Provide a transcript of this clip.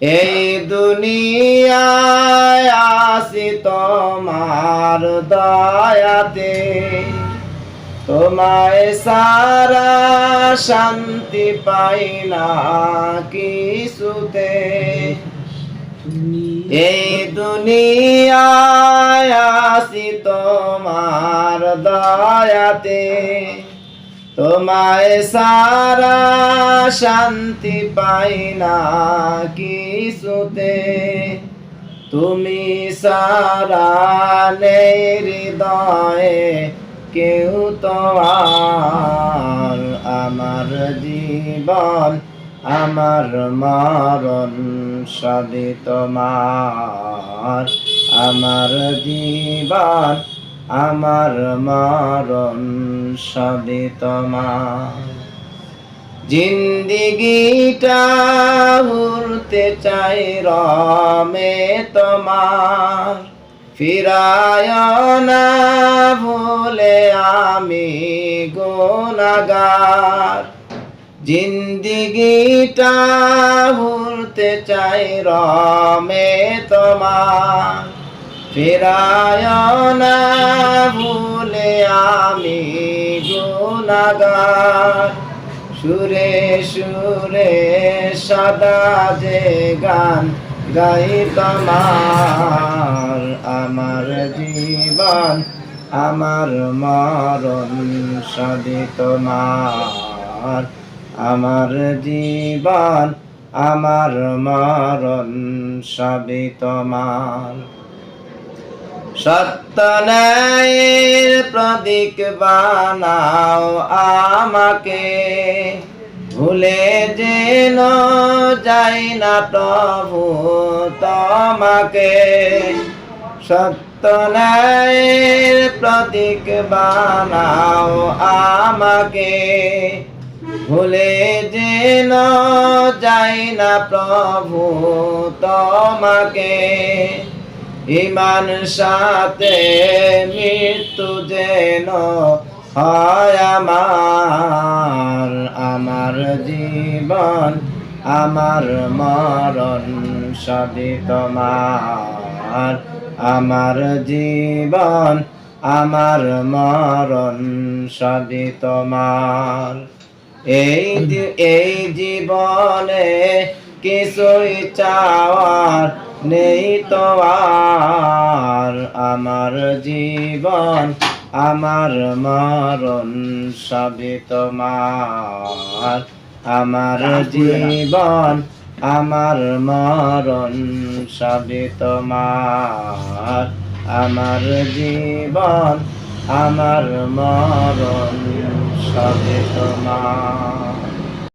এই দুনিয়ায় আসি তোমার দয়াতে। তোমায় সারা শান্তি পাই না কিছুতে। এই দুনিয়ায় আসি তোমার দয়াতে। তোমায় সারা শান্তি পাই না কিছুতে। তুমি সারা নেই হৃদয়ে কেউ তো আমার জীবন, আমার মরণ সবই তোমার, আমার জীবন। আমার মরণ সবই তোমার জিন্দিগিটা উড়তে চাই রমে তোমার। ফিরায় না ভুলে আমি গোনাগার জিন্দিগিটা উড়তে চাই রমে তোমার। ফিরায় না ভুলে আমি গুনাগার সুরে সুরে সদা যে গান গাই তোমার আমার জীবন, আমার মরণ সবই তোমার আমার জীবন, আমার মরণ সবই তোমার সত্যনায়ের প্রদীক বানাও আমাকে। ভুলে যেন যাই না প্রভু তোমাকে। সত্যনায়ের প্রদীক বানাও আমাকে। ভুলে যেন যাই না প্রভু তোমাকে। ইমান সাথে মৃত্যু যেন হয় আমার আমার জীবন আমার মরণ সবই তোমার। আমার জীবন আমার মরণ সবই তোমার। এই এই জীবনে কিছুই চাওয়ার নেই তো আর আমার জীবন আমার মরণ সবই তোমার। আমার জীবন আমার মরণ সবই তোমার। আমার জীবন আমার মরণ সবই তোমার।